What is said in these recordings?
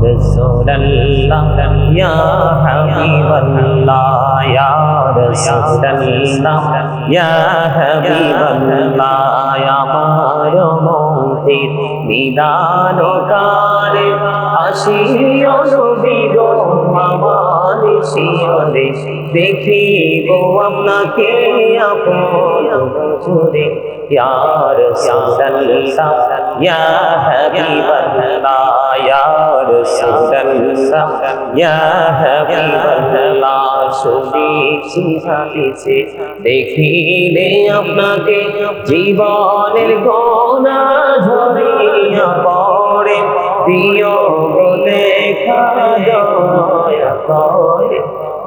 رسول الله يا حبيب الله يا رسول الله يا حبيب الله يا আমার মন্দির নিদান কারে আসিও নবী গো আমার শিয়রে দেখিব আপনাকে আপন শুনেছি হাদিসে দেখিলে আপনাকে জীবনের গোনা ঝরিয়া পড়ে দিও দেখা দয়া করে।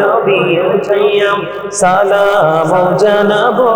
নবী উঠাইয়া সালাম জানাবো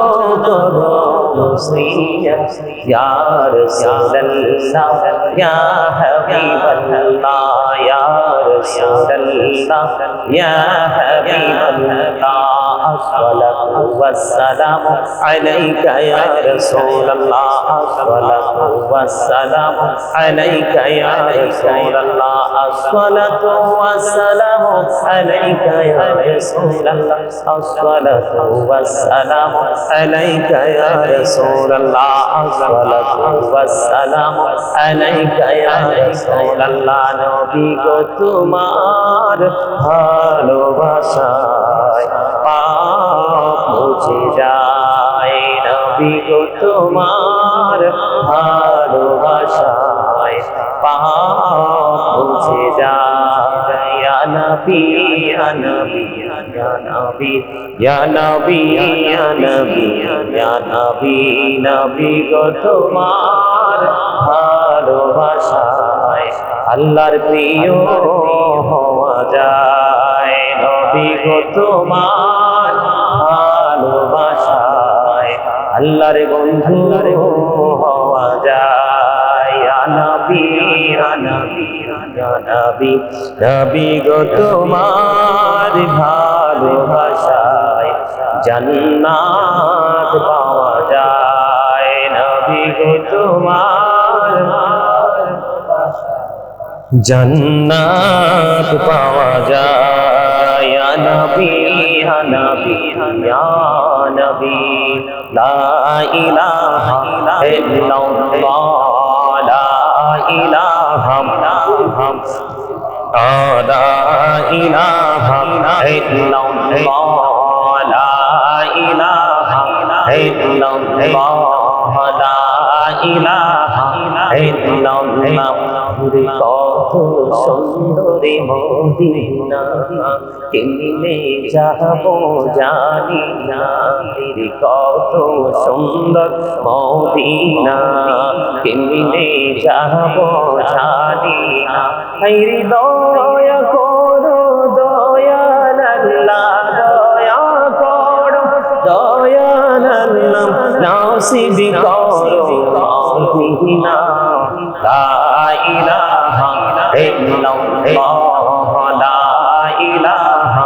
করো মুসিয়া ইয়া রাসূলুল্লাহ ইয়া হাবিবাল্লাহ ইয়া রাসূলুল্লাহ ইয়া হাবিবাল্লাহ الصلاة والسلام عليك يا رسول الله الصلاة والسلام عليك يا رسول الله الصلاة والسلام عليك يا رسول الله الصلاة والسلام عليك يا رسول الله الصلاة والسلام عليك يا رسول الله নবী গো তোমার ভালোবাসায় পাপ মুছে যায় নবী গো তোমার ভালোবাসায়। পাপ মুছে যায়, ইয়া নবী ইয়া নবী গো তোমার ভালোবাসায়। আল্লাহর প্রিয় হওয়া যায়, নবী গো তোমার আল্লাহর বন্ধু হওয়া যায়। ইয়া নবী ইয়া নবী ইয়া নবী নবী গো তোমার ভালোবাসায় জান্নাত পাওয়া যায়। নবী গো তোমার জান্নাত পাওয়া যায়। নবী নবী নবী, লা ইলাহা ইল্লাল্লাহ, লা ইলাহা লা ইলাহা ইল্লাল্লাহ, লা ইলাহা ইল্লাল্লাহ, লা ইলাহা ইল্লাল্লাহ কত সুন্দরী মদিনা কেমনে যাব জানি না রে কত জানি দয়া করো দয়াল আল্লাহ দয়া করো লা ইলাহা ইল্লাল্লাহ লা ইলাহা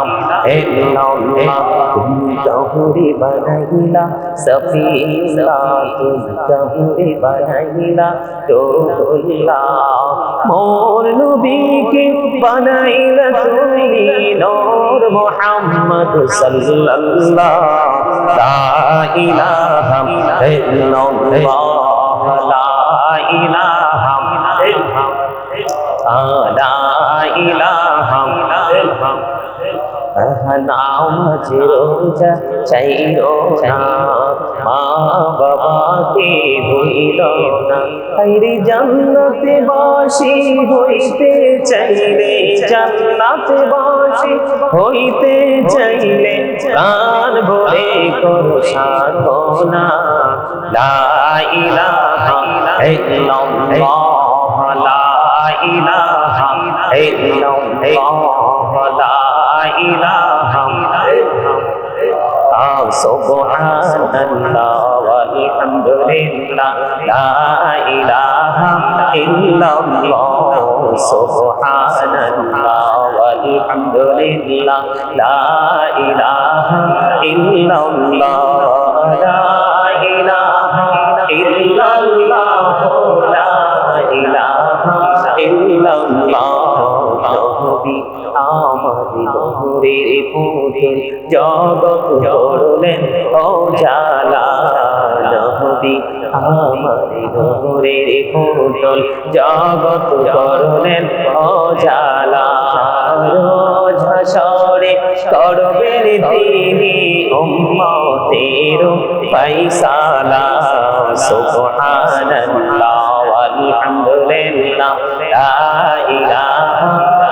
ইল্লাল্লাহ তুমি কাহুরে বানাইলা সফিলা তুমি কাহুরে বানাইলা তোলা মোর নবীকে বানাইলা লা ইলাহা নাও মাঝে রোজা চাইরো না মা বাবাকে ভুইল না হাইরে জান্নাতে বাসি হইতে চাইলে জান্নাতে বাসি হইতে চাইলে প্রাণ ভরে করো সাধনা লা ইলাহা ইল্লাল্লাহ ইলাহা ইল্লাল্লাহ লা ইলাহা সুবহানাল্লাহ ওয়ালহামদুলিল্লাহ লা ইলাহা ইল্লাল্লাহ সুবহানাল্লাহ ওয়ালহামদুলিল্লাহ লা ইলাহা ইল্লাল্লাহ আমাদের দহরের পুরে জগৎ করলেন ও জালা নবী আমাদের দহরের পুতল জগৎ করলেন ও জালা রোজ হাসরে করবেন তিনি উম্মতের ফাইসালা সুবহানাল্লাহ আলহামদুলিল্লাহ লা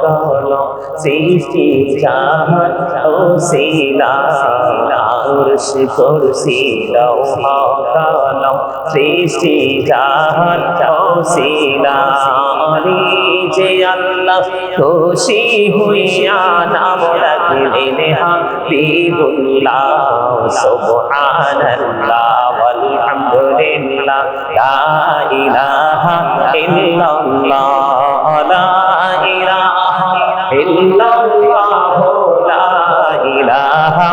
কলম সৃষ্টি জাহান ও শিলা কুরসি কুরসি লৌহ কলম সৃষ্টি জাহান ও শিলা যে আল্লাহ খুশি হইয়া নাম রাখলেন হাবিবুল্লাহ সুবহানাল্লাহ আলহামদুলিল্লাহ লা ইলাহা ইল্লাল্লাহ লা ইলাহা ইল্লাল্লাহ লা ইলাহা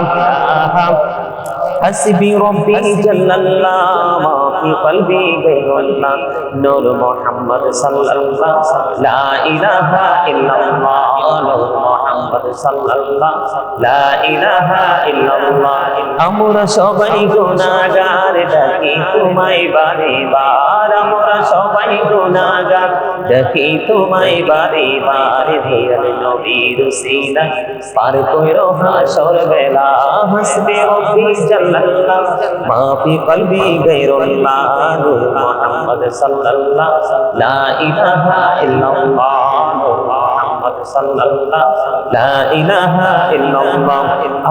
হাসবি রব্বি জাল্লাল্লাহ। في قلبي غير الله نور محمد صلى الله لا إله إلا الله نور محمد صلى الله لا إله إلا الله আমরা সবাই গুনাহগার ডাকি তোমায় বারে বার আমরা সবাই গুনাহগার ডাকি তোমায় বারে বার ধীর নবীর সিনা পার কইরো হাসর বেলা হাসবে রব্বি জাল্লাল্লাহ মা ফি কলবি গায়রুল্লাহ নূর মুহাম্মদ সাল্লাল্লাহ লা ইলাহা ইল্লাল্লাহ।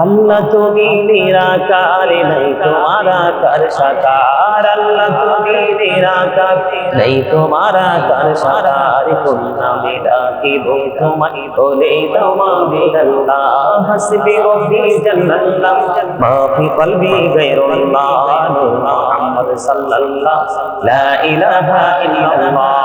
আল্লাহ তুমি নিরাকার নাই তোমারা কার সাকার। আল্লাহ তুমি নিরাকার নেই তোমারা কার সাকার। কোন নামে ডাকিব তোমায় বলে তোমাকে আল্লাহ। হাসবি রব্বি জাল্লাল্লাহ মা ফি কলবি গায়রুল্লাহ মুহাম্মদ সাল্লাল্লাহ। লা ইলাহা ইল্লাল্লাহ।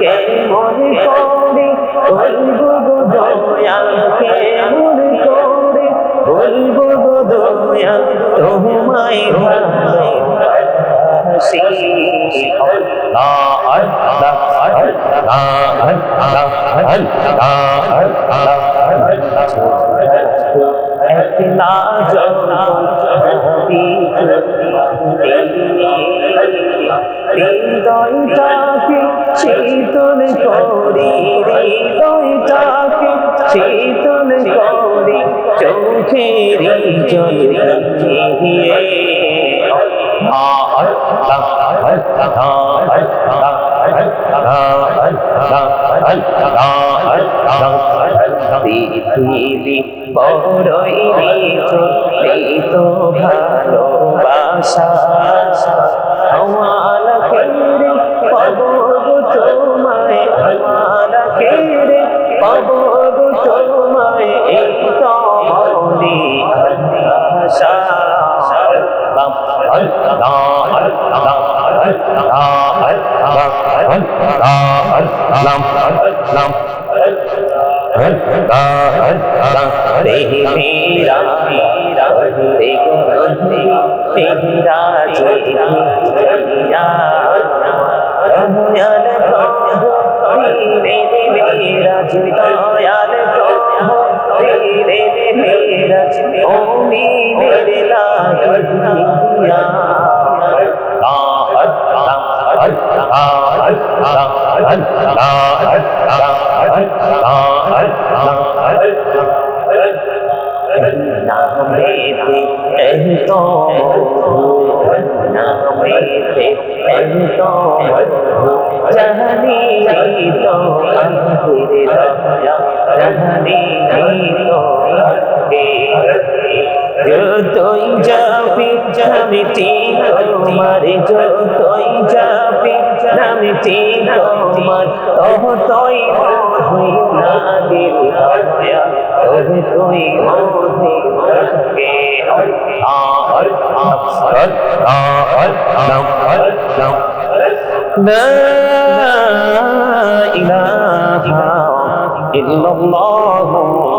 কেমন করে বলব গো দয়াল কেমন করে বলব গো দয়াল তোমায় ভালোবাসি একলা হৃদয়টাকে শীতল করি হৃদয়টাকে শীতল করি চোখের জল দিয়ে পৃথিবী বড়ই ঋত ভালোবাসা। আমার কেড়ে খেরে পাবো তোমায় এই তো মনি আশা তেরা তেরা মেরাজ দয়াল প্রভু তেরে মেরাজ ওমি মেরে লাগিয়া Allah নামেতে এই তো নামেতে এই তো জানি তো আখির দয়া জানি তো যতই যাবি নামটি তোমার যতই যাবি নামটি তোমার ততই মধুই লাগে দয়া তবে তুই মধুই লাগে আর আর আর আর لا إله إلا الله